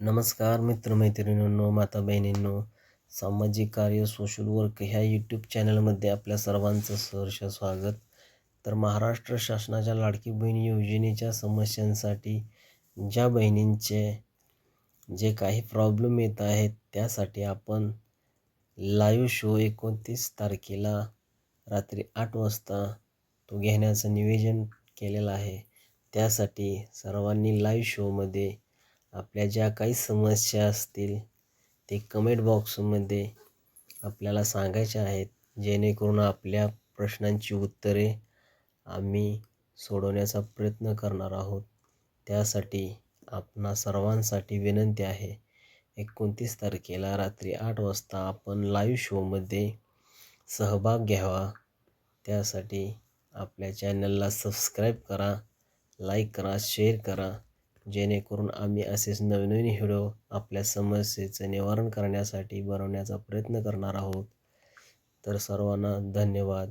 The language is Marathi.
नमस्कार मित्रमैत्रिणींनो माता बहिणींनो सामाजिक कार्य सोशल वर्क ह्या यूट्यूब चॅनलमध्ये आपल्या सर्वांचं सहर्ष स्वागत. तर महाराष्ट्र शासनाच्या लाडकी बहीण योजनेच्या समस्यांसाठी ज्या बहिणींचे जे काही प्रॉब्लेम येत आहेत त्यासाठी आपण लाईव्ह शो एकोणतीस तारखेला रात्री आठ वाजता तो घेण्याचं नियोजन केलेलं आहे. त्यासाठी सर्वांनी लाईव्ह शोमध्ये आपल्या ज्या काही समस्या असतील ते कमेंट बॉक्समध्ये आपल्याला सांगायच्या आहेत. जेणेकरून आपल्या प्रश्नांची उत्तरे आम्ही सोडवण्याचा प्रयत्न करणार आहोत. त्यासाठी आपणा सर्वांसाठी विनंती आहे. एकोणतीस तारखेला रात्री आठ वाजता आपण लाईव्ह शोमध्ये सहभाग घ्यावा. त्यासाठी आपल्या चॅनलला सबस्क्राईब करा लाईक करा शेअर करा. जेणेकरून आम्ही असेच नवनवीन व्हिडिओ आपल्या समस्येचं निवारण करण्यासाठी बनवण्याचा प्रयत्न करणार आहोत. तर सर्वांना धन्यवाद.